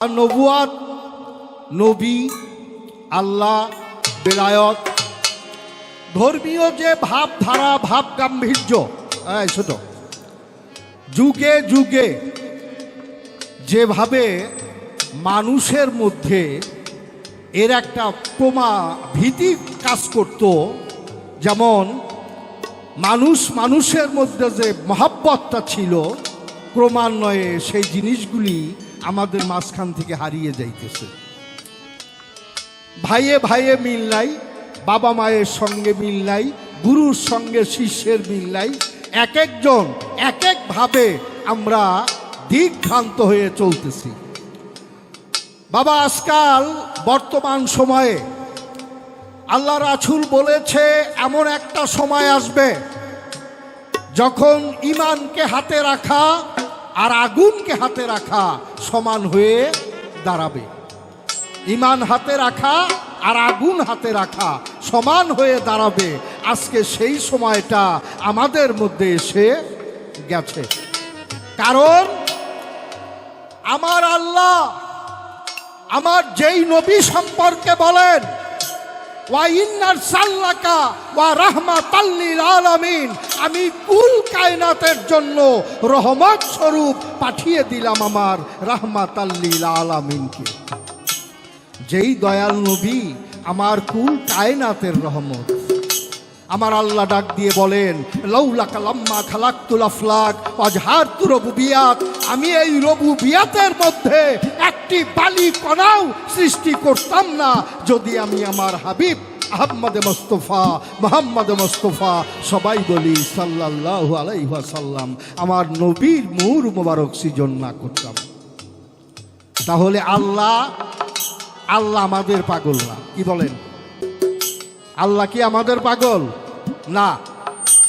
আর নবুয়াত, নবী, আল্লাহ, বেলায়ত। ধর্মীয় যে ভাবধারা ভাব গাম্ভীর্য ছোট, যুগে যুগে যেভাবে মানুষের মধ্যে এর একটা প্রমা ভীতি কাজ করত, যেমন মানুষ মানুষের মধ্যে যে মহাব্বতটা ছিল, ক্রমান্বয়ে সেই জিনিসগুলি আমাদের মাঝখান থেকে হারিয়ে যাইতেছে। ভাইয়ে ভাইয়ে মিল নাই, বাবা মায়ের সঙ্গে মিল নাই, গুরুর সঙ্গে শিষ্যের মিল নাই। এক একজন, এক একভাবে আমরা দিকভ্রান্ত হয়ে চলতেছি। বাবা, আজকাল বর্তমান সময়ে আল্লাহ রাছুল বলেছে, এমন একটা সময় আসবে যখন ইমানকে হাতে রাখা আর আগুনকে হাতে রাখা সমান হয়ে দাঁড়াবে। ইমান হাতে রাখা আর আগুন হাতে রাখা সমান হয়ে দাঁড়াবে। আজকে সেই সময়টা আমাদের মধ্যে এসে গেছে। কারণ আমার আল্লাহ, আমার যেই নবী সম্পর্কে বলেন আমি কুল কায়নাতের জন্য রহমত স্বরূপ পাঠিয়ে দিলাম আমার রাহমাতাল্লিল আলামিনকে। যেই দয়াল নবী আমার কুল কায়নাতের রহমত। আমার আল্লাহ ডাক দিয়ে বলেন লৌলা কালাম্মা খালাক্তুল আফলাক অজহার তু রবুবিয়াত। আমি এই রবুবিয়াতের মধ্যে একটি বালি কণাও সৃষ্টি করতাম না, যদি আমি আমার হাবিব আহম্মদ মোস্তফা, মোহাম্মদ মোস্তফা, সবাই বলি সাল্লাল্লাহু আলাইহি সাল্লাম আমার নবীর মুর মোবারক সৃজন না করতাম। তাহলে আল্লাহ আল্লাহ আমাদের পাগল না, কি বলেন? আল্লাহ কি আমাদের পাগল? না।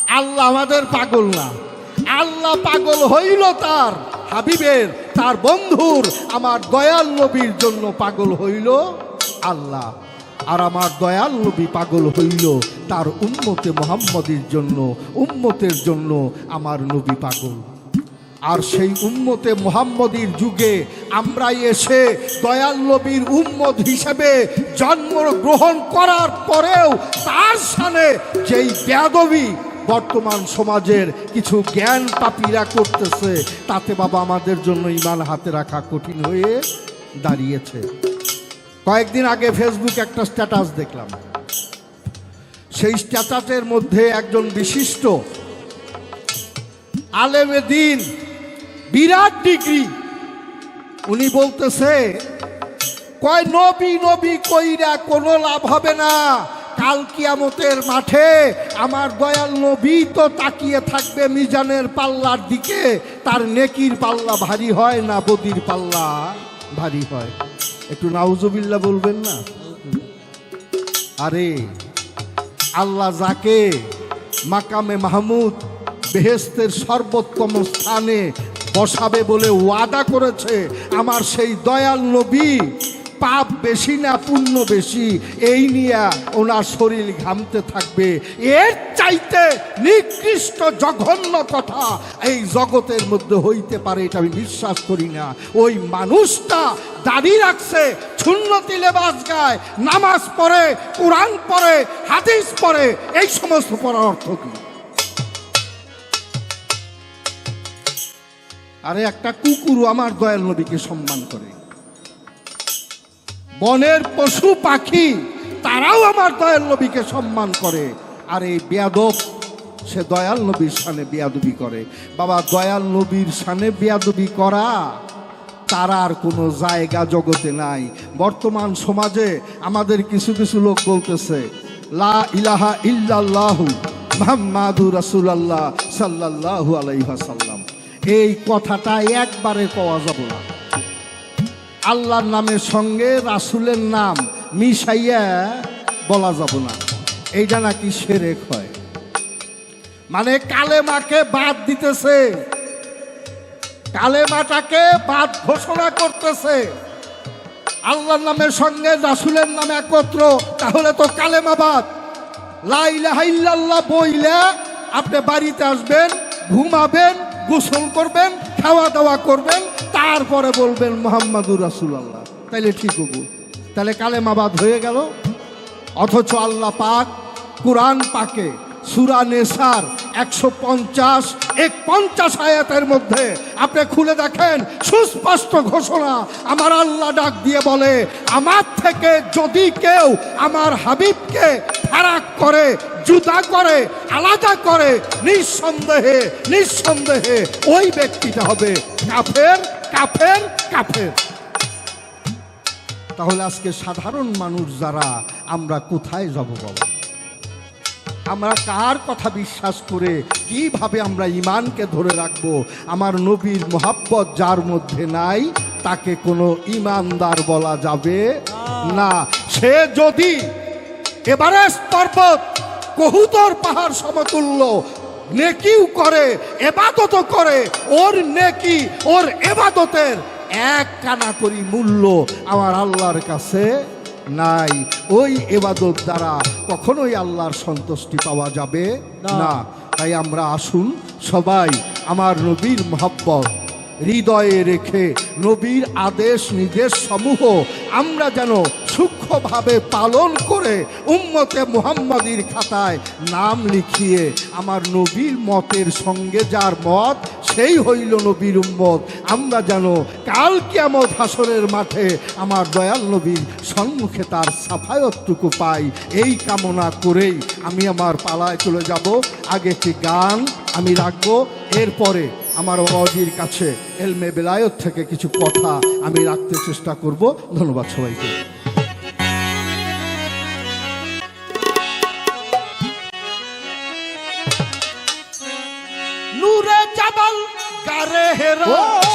আল্লাহ আমাদের পাগল না। আল্লাহ পাগল হইল তার হাবিবের, তার বন্ধুর, আমার দয়াল নবীর জন্য পাগল হইল আল্লাহ। আর আমার দয়াল নবী পাগল হইল তার উম্মতে মোহাম্মদের জন্য, উম্মতের জন্য আমার নবী পাগল। আর সেই উম্মতে মোহাম্মদীর যুগে আমরা এসে দয়াল নবীর উম্মত হিসেবে জন্ম গ্রহণ করার পরেও তার সামনে যেই বেদবি বর্তমান সমাজের কিছু জ্ঞান পাপীরা করতেছে, তাতে বাবা আমাদের জন্য ইমান হাতে রাখা কঠিন হয়ে দাঁড়িয়েছে। কয়েকদিন আগে ফেসবুক একটা স্ট্যাটাস দেখলাম। সেই স্ট্যাটাসের মধ্যে একজন বিশিষ্ট আলেমে দিন বিরাট ডিগ্রি। উনি বলতেছে, কয়, নবী নবী কইরা কোনো লাভ হবে না। কাল কিয়ামতের মাঠে আমার দয়াল নবী তো তাকিয়ে থাকবে মিজানের পাল্লার দিকে। তার নেকির পাল্লা ভারী হয় না বদির পাল্লা ভারী হয়। একটু নাউজুবিল্লা বলবেন না? আরে, আল্লাহ যাকে মাকামে মাহমুদ বেহেস্তের সর্বোত্তম স্থানে বসাবে বলে ওয়াদা করেছে। আমার সেই দয়াল নবী, পাপ বেশি না পুণ্য বেশি, এই নিয়ে ওনার শরীর ঘামতে থাকবে। এর চাইতে নিকৃষ্ট জঘন্য কথা এই জগতের মধ্যে হইতে পারে এটা আমি বিশ্বাস করি না। ওই মানুষটা দাঁড়িয়ে রাখছে, সুন্নতি লেবাস গায়, নামাজ পড়ে, কোরআন পড়ে, হাদিস পড়ে, এই সমস্ত পড়ার অর্থ কি? আরে একটা কুকুরও আমার দয়াল নবীকে সম্মান করে। বনের পশু পাখি, তারাও আমার দয়াল নবীকে সম্মান করে। আর এই বেয়াদব, সে দয়াল নবীর সানে বেয়াদবি করে। বাবা, দয়াল নবীর সানে বেয়াদবি করা, তার আর কোনো জায়গা জগতে নাই। বর্তমান সমাজে আমাদের কিছু কিছু লোক বলতেছে, লা ইলাহা ইল্লাল্লাহু মুহাম্মাদু রাসূলুল্লাহ সাল্লাল্লাহু আলাইহি ওয়াসাল্লাম। এই কথাটা একবারে পাওয়া যাব না। আল্লাহর নামের সঙ্গে রাসুলের নাম মিশাইয়া বলা যাব না। এইটা নাকি সেরেক হয়। মানে কালেমাকে বাদ দিতেছে। কালেমাটাকে বাদ ঘোষণা করতেছে। আল্লাহর নামের সঙ্গে রাসুলের নাম একত্র, তাহলে তো কালেমা বাদ। লাইলাহাইল্লাল্লাহ বইলে আপনি বাড়িতে আসবেন, ঘুমাবেন গোসল করবেন খাওয়া দাওয়া করবেন, তারপরে বলবেন মোহাম্মদুর রাসুলাল্লাহ। তাইলে ঠিক হবু। তাহলে কালেমাবাদ হয়ে গেল। অথচ আল্লাহ পাক কোরআন পাকে সুরা নেসার একশো পঞ্চাশ, এক পঞ্চাশ আয়াতের মধ্যে। আপনি খুলে দেখেন, সুস্পষ্ট ঘোষণা। আমার আল্লাহ ডাক দিয়ে বলে, আমার থেকে যদি কেউ আমার হাবিবকে ফারাক করে, জুদা করে, আলাদা করে, নিঃসন্দেহে নিঃসন্দেহে, ওই ব্যক্তিটা হবে কাফের কাফের কাফের। তাহলে আজকে সাধারণ মানুষ যারা, আমরা কোথায় যাব বাবা আমরা কার কথা বিশ্বাস করে কীভাবে আমরা ইমানকে ধরে রাখব? আমার নবীর মোহাব্বত যার মধ্যে নাই, তাকে কোনো ইমানদার বলা যাবে না। সে যদি এভারেস্ট পর্বত কহুতর পাহাড় সমতুল্য নেকিও করে, এবাদত করে, ওর নেকি, ওর এবাদতের এক কানা করি মূল্য আমার আল্লাহর কাছে নাই ওই এবাদত দ্বারা কখনোই আল্লাহর সন্তুষ্টি পাওয়া যাবে না। তাই আমরা আসুন সবাই আমার নবীর মহাব্বত হৃদয়ে রেখে নবীর আদেশ নির্দেশ সমূহ আমরা যেন সূক্ষ্মভাবে পালন করে উম্মতে মুহাম্মাদির খাতায় নাম লিখিয়ে আমার নবীর মতের সঙ্গে যার মত সেই হইল নবীর উম্মত। আমরা যেন কাল কিয়ামত হাসরের মাঠে আমার দয়াল নবীর সম্মুখে তার সাফায়তটুকু পাই। এই কামনা করেই আমি আমার পালায় চলে যাব। আগে একটি গান আমি রাখব। এরপরে আমার বাবাজির কাছে এলমে বেলায়ত থেকে কিছু কথা আমি রাখতে চেষ্টা করব। ধন্যবাদ সবাইকে। গারে হেরা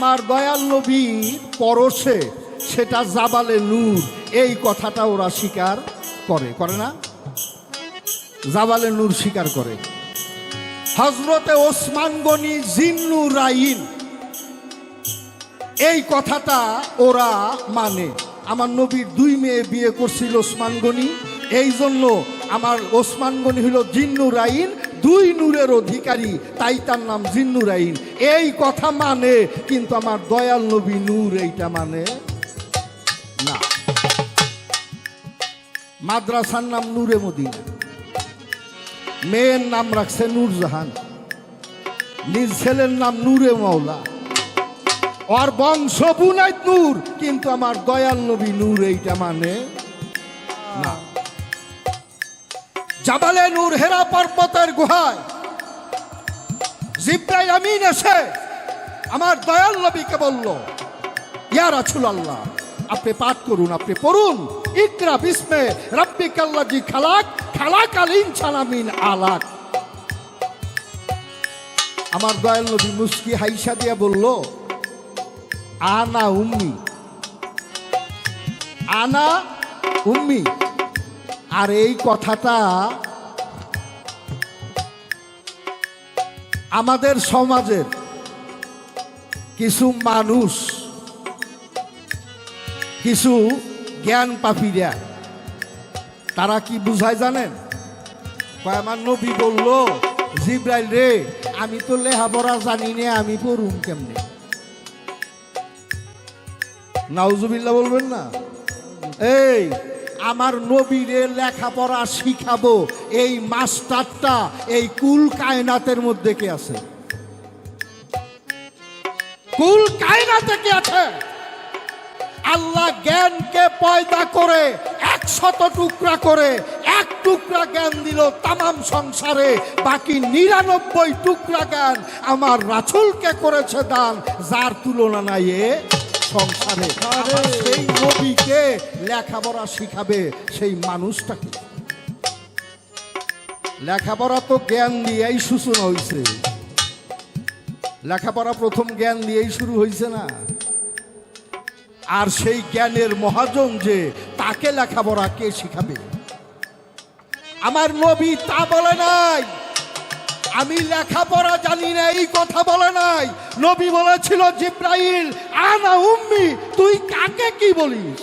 আমার দয়াল নবীর পরশে, সেটা জাবালে নূর। এই কথাটা ওরা স্বীকার করে করে না? জাবালে নূর স্বীকার করে। হজরতে ওসমান গনি জিন্নু রাইন। এই কথাটা ওরা মানে। আমার নবীর দুই মেয়ে বিয়ে করছিল ওসমান গনি। এই জন্য আমার ওসমান গনি হলো জিন্নু রাইন দুই নূরের অধিকারী, তাই তার নাম জিন্নু রাইন এই কথা মানে কিন্তু আমার দয়াল নবী নূর এইটা মানে না। মাদ্রাসার নাম নূরে মদিনা। মেয়ের নাম রাখছে নূরজাহান। নিজ ছেলের নাম নূরে মাওলা। ওর বংশ বুনাই নূর, কিন্তু আমার দয়াল নবী নূর এইটা মানে না। জাবালে নূর হেরা পর্বতের গুহায়। জিব্রাইল আমিন এসে আমার দয়াল নবীকে বলল, ইয়া রাসূল আল্লাহ আপনি পাঠ করুন, আপনি পড়ুন। ইকরা বিস্মে রাব্বিকাল্লাজি খালাক খালাক আল ইনসানা মিন আলাক। আমার দয়াল নবী মুস্কি হাইসা দিয়া বলল, আনা উম্মি আনা উম্মি। আর এই কথাটা আমাদের সমাজের কিছু মানুষ, কিছু জ্ঞান পাপিরা, তারা কি বুঝায় জানেন? আমার নবী বলল, জিব্রাইল রে, আমি তো লেহাপড়া জানি না, আমি পড়ুম কেমনে? নাউজুবিল্লাহ বলবেন না? এই আমার নবীরে লেখাপড়া শিখাবো। এই মাস্টারটা এই কুল কায়নাতের মধ্যে কে আছে? কুল কায়নাতে কে আছে? আল্লাহ জ্ঞানকে পয়দা করে একশত টুকরা করে এক টুকরা জ্ঞান দিল তামাম সংসারে। বাকি নিরানব্বই টুকরা জ্ঞান আমার রাছুলকে করেছে দান। যার তুলনা নাই এ সংসারে সেই নবীকে লেখাপড়া শিখাবে সেই মানুষটাকে। লেখাপড়া তো জ্ঞান দিয়েই সূচনা হয়েছে লেখাপড়া প্রথম জ্ঞান দিয়েই শুরু হয়েছে না। আর সেই জ্ঞানের মহাজন যে তাকে লেখাপড়া কে শিখাবে? আমার নবী তা বলে নাই। আমি লেখাপড়া জানি না, এই কথা বলে নাই। নবী বলেছিল, জিব্রাইল, আনা উম্মি, তুই কাকে কি বলিস?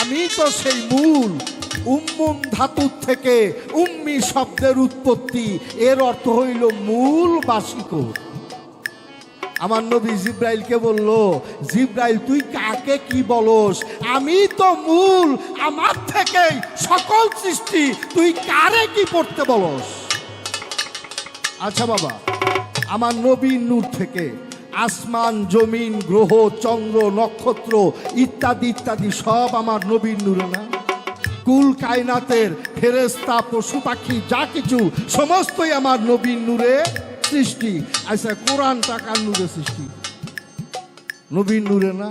আমি তো সেই মূল উম্মুম ধাতুর থেকে উম্মি শব্দের উৎপত্তি। এর অর্থ হইল মূল বাসিকর আমার নবী জিব্রাইলকে বলল, জিব্রাইল, তুই কাকে কি বলস? আমি তো মূল, আমার থেকেই সকল সৃষ্টি, তুই কারে কি পড়তে বলস? আচ্ছা বাবা, আমার নবীন নূর থেকে আসমান, জমিন, গ্রহ, চন্দ্র, নক্ষত্র ইত্যাদি ইত্যাদি সব আমার নবীন নূরে না কুল কায়নাতের ফেরেস্তা পশু পাখি, যা কিছু, সমস্তই আমার নবীন নূরে সৃষ্টি। আচ্ছা কোরআন টাকার নূরে সৃষ্টি? নবীন নূরে না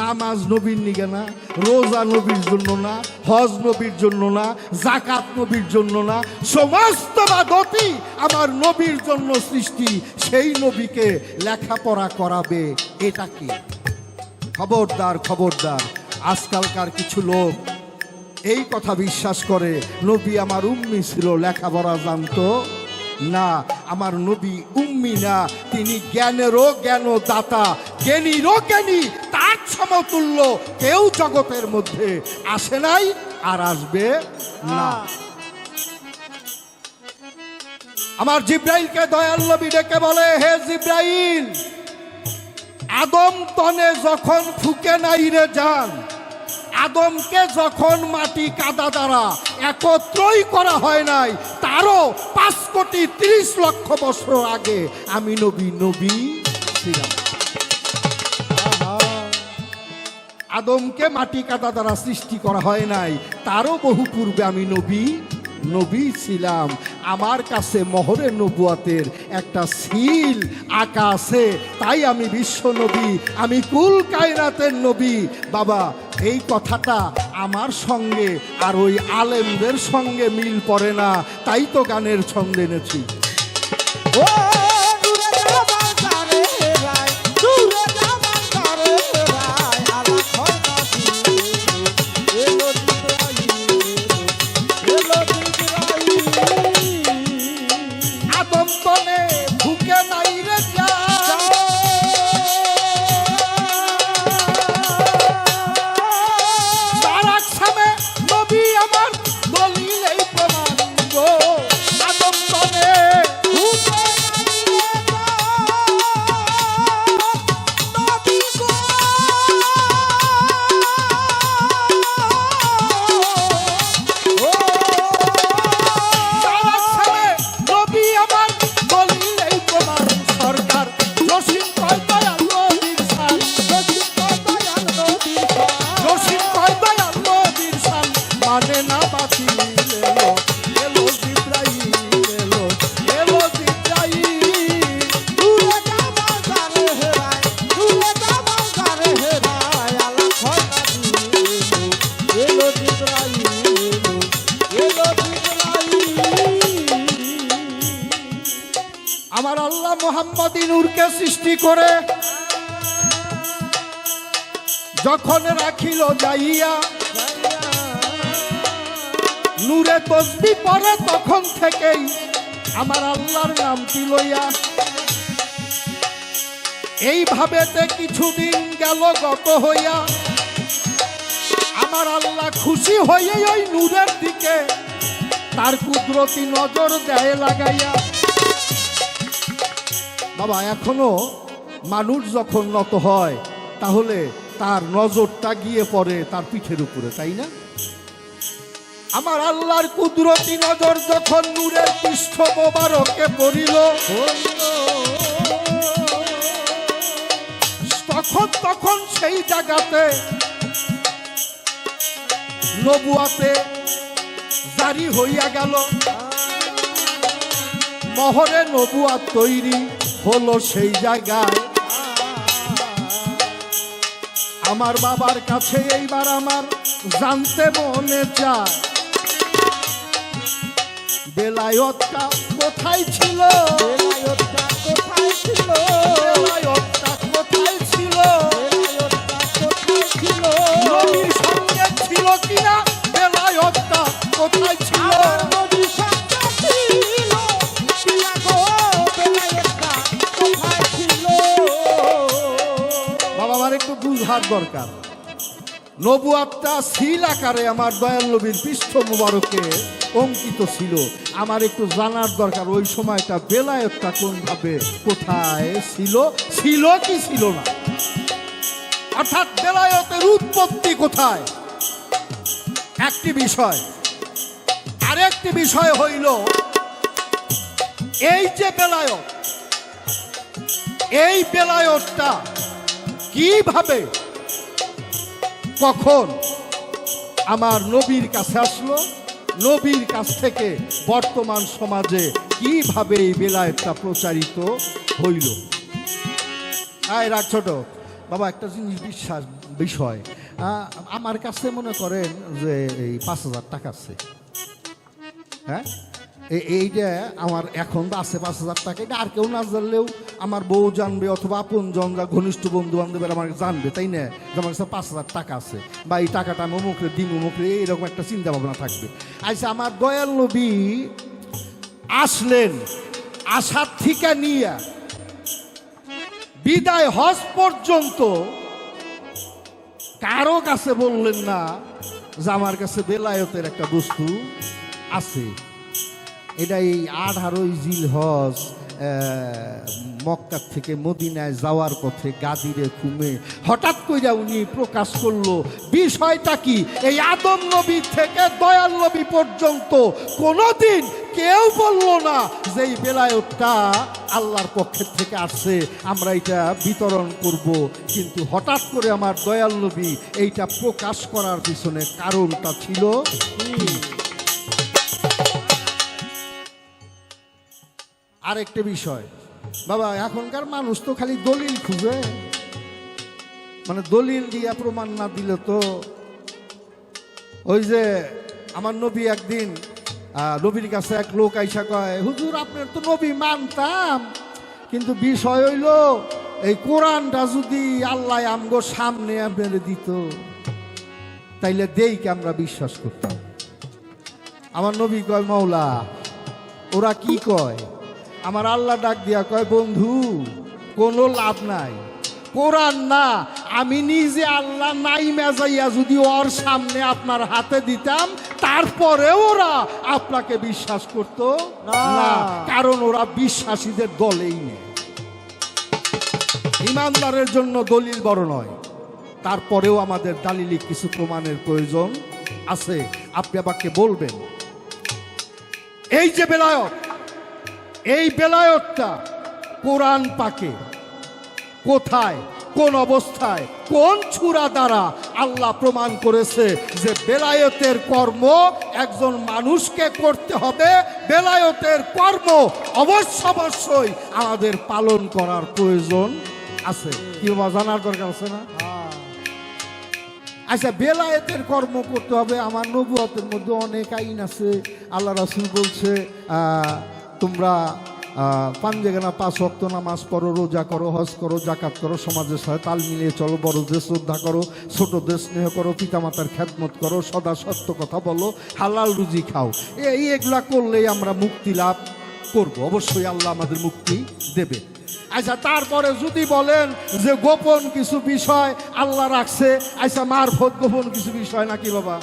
নামাজ নবীর নিগে না, রোজা নবীর জন্য না, হজ নবীর জন্য না জাকাত নবীর জন্য না, সমস্ত বাদতি আমার নবীর জন্য সৃষ্টি, সেই নবীকে লেখাপড়া করাবে। এটা কি? খবরদার খবরদার, আজকালকার কিছু লোক এই কথা বিশ্বাস করে, নবী আমার উম্মি ছিল, লেখাপড়া জানতো? না, আমার নবী উম্মি না, তিনি জ্ঞানেরও জ্ঞান দাতা জ্ঞানীরও জ্ঞানী সমতুল্য কেউ জগতের মধ্যে আসে নাই আর আসবে না। আমার জিব্রাইলকে দয়াল নবী ডেকে বলে হে জিব্রাইল আদম তনে যখন ফুকে নাই রে যান আদমকে যখন মাটি কাদা দ্বারা একত্রই করা হয় নাই তারও পাঁচ কোটি তিরিশ লক্ষ বছর আগে আমি নবী নবী ছিলাম। আদমকে মাটি কাদা দ্বারা সৃষ্টি করা হয় নাই। তারও বহু পূর্বে আমি নবী নবী ছিলাম। আমার কাছে মহরের নবুয়াতের একটা সিল আঁকা আছে তাই আমি বিশ্ব নবী, আমি কুল কায়নাতের নবী। বাবা, এই কথাটা আমার সঙ্গে আর ওই আলেমদের সঙ্গে মিল পড়ে না, তাই তো গানের ছন্দ এনেছি। ও পরে তখন থেকেই আমার আল্লাহর নামটি লইয়া? এইভাবেতে কিছুদিন গেল গত হইয়া। আমার আল্লাহ খুশি হয়ে ওই নূরের দিকে তার কুদরতি নজর দেয় লাগাইয়া। বাবা, এখনও মানুষ যখন নত হয়, তাহলে তার নজরটা গিয়ে পড়ে তার পিঠের উপরে, তাই না? আমার আল্লাহর কুদরতি নজর যখন নূরের পৃষ্ঠ মোবারকে পড়িল, তখন তখন সেই জায়গাতে, নবুয়াতে জারি হইয়া গেল। মহরে নবুয়া তৈরি হলো সেই জায়গায়। আমার বাবার কাছে এইবার আমার জানতে মনে চায়। বেলায়তটা কোথায় ছিল? বেলায়তটা কোথায় ছিল? নবীর সঙ্গে ছিল কিনা? বেলায়তটা কোথায় ছিল? বাবা আমার একটু বুঝার দরকার। নবুয়াতটা শিল আকারে আমার দয়াল নবীর পৃষ্ঠ মুবারকে। অঙ্কিত ছিল। আমার একটু জানার দরকার, ওই সময়টা বেলায়তটা কোনভাবে, কোথায় ছিল ছিল কি ছিল না? অর্থাৎ বেলায়তের উৎপত্তি কোথায়? একটি বিষয়। আরেকটি বিষয় হইল, এই যে বেলায়ত, এই বেলায়তটা কীভাবে, কখন আমার নবীর কাছে আসলো? নবীর কাছ থেকে বর্তমান সমাজে কীভাবে এই বেলায়তটা প্রচারিত হইল? আয় রাগ ছোট। বাবা, একটা জিনিস বিশ্বাস, বিষয়। আমার কাছে মনে করেন যে এই পাঁচ হাজার টাকা আছে। হ্যাঁ? এইটা আমার এখন আছে পাঁচ হাজার টাকা। এটা আর কেউ না জানলেও আমার বউ জানবে অথবা আপন জনরা ঘনিষ্ঠ বন্ধু বান্ধবের আমাকে জানবে, তাই না? যে আমার কাছে পাঁচ হাজার টাকা আছে। বা এই টাকাটা আমি অমুকরে দিম অমুকরে এইরকম একটা চিন্তা ভাবনা থাকবে। আচ্ছা আমার দয়াল নবী আসলেন আসার থেকে নিয়ে বিদায় হজ পর্যন্ত কারও কাছে বললেন না যে আমার কাছে বেলায়তের একটা বস্তু আছে। এটা এই আঠারোই জিল হজ মক্কা থেকে মদিনায় যাওয়ার পথে গাদিরে ঘুমে হঠাৎ কইরা উনি প্রকাশ করল, বিষয়টা কি? এই আদম নবী থেকে দয়াল নবী পর্যন্ত কোনোদিন কেউ বলল না যে এই বেলায়তটা আল্লাহর পক্ষের থেকে আসছে, আমরা এটা বিতরণ করব। কিন্তু হঠাৎ করে আমার দয়াল নবী এইটা প্রকাশ করার পিছনে কারণটা ছিল আরেকটা বিষয়। বাবা, এখনকার মানুষ তো খালি দলিল খুঁজে। মানে দলিল দিয়া প্রমাণ না দিলে তো ওই যে আমার নবী একদিন নবীর কাছে এক লোক আইসা কয়, হুজুর, আপনার তো নবী মানতাম, কিন্তু বিষয় হইল এই কোরআনটা যদি আল্লাহ আমগো সামনে আপনার দিত, তাইলে দেইকে আমরা বিশ্বাস করতাম। আমার নবী কয় মাওলা ওরা কি কয়? আমার আল্লাহ ডাক দিয়া কয় বন্ধু কোনো লাভ নাই। কোরআন না আমি নিজে আল্লাহ নাই মেজাইয়া যদি ওর সামনে আপনার হাতে দিতাম তারপরে ওরা আপনাকে বিশ্বাস করত না। কারণ ওরা বিশ্বাসীদের দলেই নেই। ইমানদারের জন্য দলিল বড় নয়। তারপরেও আমাদের দালিলিক কিছু প্রমাণের প্রয়োজন আছে। আপনি আমাকে বলবেন। এই যে বেলায়ত এই বেলায়তটা কোরআন পাকে। কোথায়? কোন অবস্থায়? কোন ছুরা দ্বারা আল্লাহ প্রমাণ করেছে যে বেলায়তের কর্ম একজন মানুষকে করতে হবে? বেলায়তের কর্ম অবশ্য অবশ্যই আমাদের পালন করার প্রয়োজন আছে। কি জানার দরকার আছে না। আচ্ছা বেলায়েতের কর্ম করতে হবে। আমার নবুয়তের মধ্যে অনেক আইন আছে। আল্লাহ রাসুল বলছে তোমরা পাঁচ জায়গা পাঁচ অক্ত নামাজ পড়ো, রোজা করো, হজ করো জাকাত করো, সমাজের সাথে তাল মিলিয়ে চলো বড়দের শ্রদ্ধা করো ছোটদের স্নেহ করো, পিতামাতার খ্যাতমত করো, সদা সত্য কথা বলো, হালাল রুজি খাও। এই এগুলা করলেই আমরা মুক্তি লাভ করব। অবশ্যই আল্লাহ আমাদের মুক্তি দেবে। আচ্ছা তারপরে যদি বলেন যে গোপন কিছু বিষয় আল্লাহ রাখছে আচ্ছা মারফত গোপন কিছু বিষয় নাকি বাবা?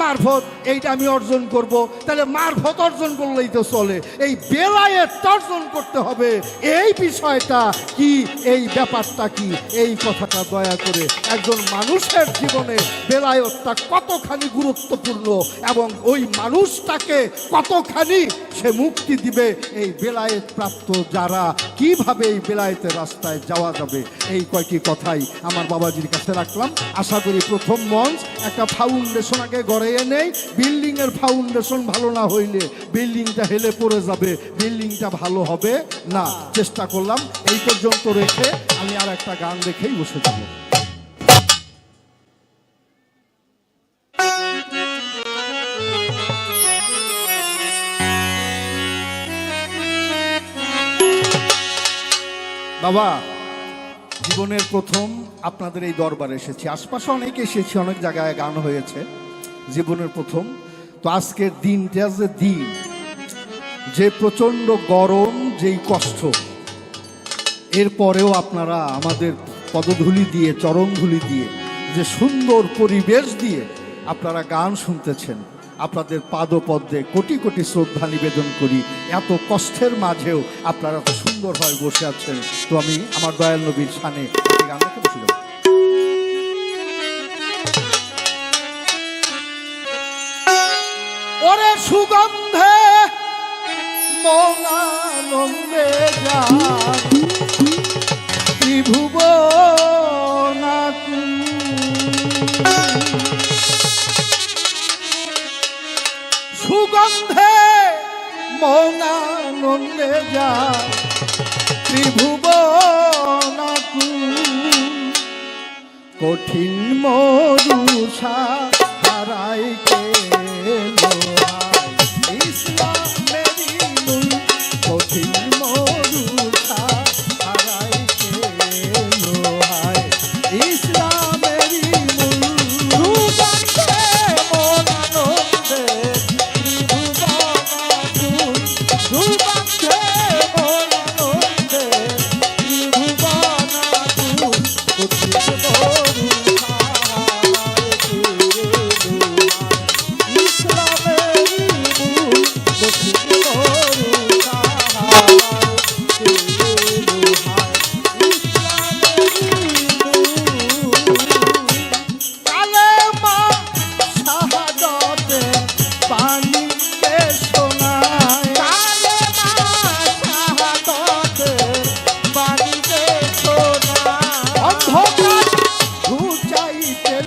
মারফত এইটা আমি অর্জন করব। তাহলে মারফত অর্জন করলেই তো চলে। এই বেলায়েত অর্জন করতে হবে। এই বিষয়টা কি? এই ব্যাপারটা কি? এই কথাটা দয়া করে একজন মানুষের জীবনে বেলায়তটা কতখানি গুরুত্বপূর্ণ এবং ওই মানুষটাকে কতখানি সে মুক্তি দিবে, এই বেলায়েত প্রাপ্ত যারা, কীভাবে এই বেলায়েতের রাস্তায় যাওয়া যাবে? এই কয়টি কথাই আমার বাবাজির কাছে রাখলাম। আশা করি প্রথম মঞ্চ, একটা ফাউন্ডেশন আগে গড়াইয়ে নেই বিল্ডিং এর ফাউন্ডেশন ভালো না হইলে বিল্ডিংটা হেলে পড়ে যাবে, বিল্ডিংটা ভালো হবে না। চেষ্টা করলাম, এই পর্যন্ত রেখে আমি আর একটা গান রেখেই বসে যাব। বাবা, জীবনের প্রথম আপনাদের এই দরবারে এসেছি। আশপাশে অনেক এসেছি, অনেক জায়গায় গান হয়েছে। জীবনের প্রথম। তো আজকের দিনটা যে দিন। যে প্রচণ্ড গরম, যেই কষ্ট। এরপরেও আপনারা আমাদের পদধূলি দিয়ে, চরণধূলি দিয়ে, যে সুন্দর পরিবেশ দিয়ে আপনারা গান শুনতেছেন, আপনাদের পাদপদ্মে কোটি কোটি শ্রদ্ধা নিবেদন করি। এত কষ্টের মাঝেও আপনারা সুন্দরভাবে বসে আছেন। তো আমি আমার দয়াল নবীর সানে একটি গান রেখে বসে ওরে সুগন্ধে মনানন্দে যা ত্রিভুবনা সুগন্ধে মনানন্দে যা ত্রিভুবনা কঠিন মরুষা হারাই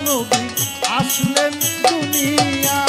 নবী আসলেন দুনিয়া।